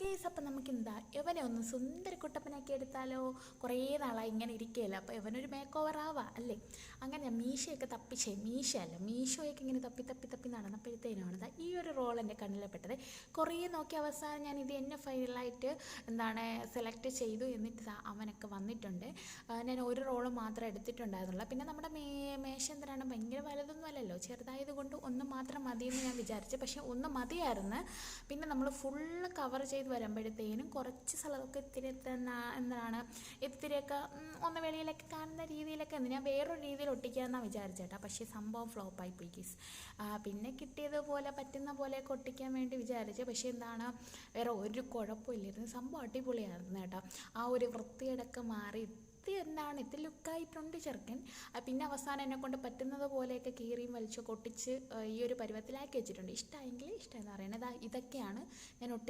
Case അപ്പം നമുക്ക് എന്താ ഇവനെ ഒന്ന് സുന്ദര കുട്ടപ്പനാക്കി എടുത്താലോ? കുറേ നാളായി ഇങ്ങനെ ഇരിക്കുകയല്ല അപ്പോൾ ഇവനൊരു മേക്ക് ഓവർ ആവാ അല്ലേ? അങ്ങനെ ഞാൻ മീശയൊക്കെ തപ്പിച്ചേ മീശ അല്ല മീശോയൊക്കെ ഇങ്ങനെ തപ്പി തപ്പി തപ്പി നടന്നപ്പോഴത്തേനാണ് ഈ ഒരു റോൾ എന്റെ കണ്ണിലപ്പെട്ടത് കുറേ നോക്കി അവസാനം ഞാൻ ഇത് എന്നെ ഫൈനലായിട്ട് എന്താണ് സെലക്ട് ചെയ്തു എന്നിട്ട് അവനൊക്കെ വന്നിട്ടുണ്ട്. ഞാൻ ഒരു റോൾ മാത്രമേ എടുത്തിട്ടുണ്ടായിരുന്നുള്ളൂ. പിന്നെ നമ്മുടെ മേ മേശേന്ദ്രനാണ് ഭയങ്കര വലുതൊന്നും അല്ലല്ലോ. ചെറുതായത് കൊണ്ട് ഒന്ന് മാത്രം മതിയെന്ന് ഞാൻ വിചാരിച്ചു. പക്ഷേ ഒന്ന് മതിയായിരുന്നു. പിന്നെ നമ്മൾ ഫുള്ള് കവർ ചെയ്ത് വരുമ്പോഴത്തേനും കുറച്ച് സ്ഥലമൊക്കെ ഇത്തിരി എന്താണ് ഇത്തിരിയൊക്കെ ഒന്ന് വെളിയിലൊക്കെ കാണുന്ന രീതിയിലൊക്കെ ഉണ്ട് ഞാൻ വേറൊരു രീതിയിൽ ഒട്ടിക്കാമെന്നാണ് വിചാരിച്ചേട്ടാ പക്ഷേ സംഭവം ഫ്ലോപ്പായി പോയി കീസ് പിന്നെ കിട്ടിയതുപോലെ പറ്റുന്ന പോലെയൊക്കെ ഒട്ടിക്കാൻ വേണ്ടി വിചാരിച്ചു. പക്ഷേ എന്താണ് വേറെ ഒരു കുഴപ്പമില്ലായിരുന്നു. സംഭവം അടിപൊളിയായിരുന്നു കേട്ടോ. ആ ഒരു വൃത്തിയടക്കം മാറി ഇത് എന്താണ് ഇത് ലുക്കായിട്ടുണ്ട് ചെറുക്കൻ. പിന്നെ അവസാനം എന്നെ കൊണ്ട് പറ്റുന്നത് പോലെയൊക്കെ കീറിയും വലിച്ചൊക്കെ ഒട്ടിച്ച് ആ, ഈ ഒരു പരുവത്തിലാക്കി വെച്ചിട്ടുണ്ട്. ഇഷ്ടമായെങ്കിൽ ഇഷ്ടം എന്ന് പറയുന്നത് ഇതൊക്കെയാണ് ഞാൻ ഒട്ടിച്ച്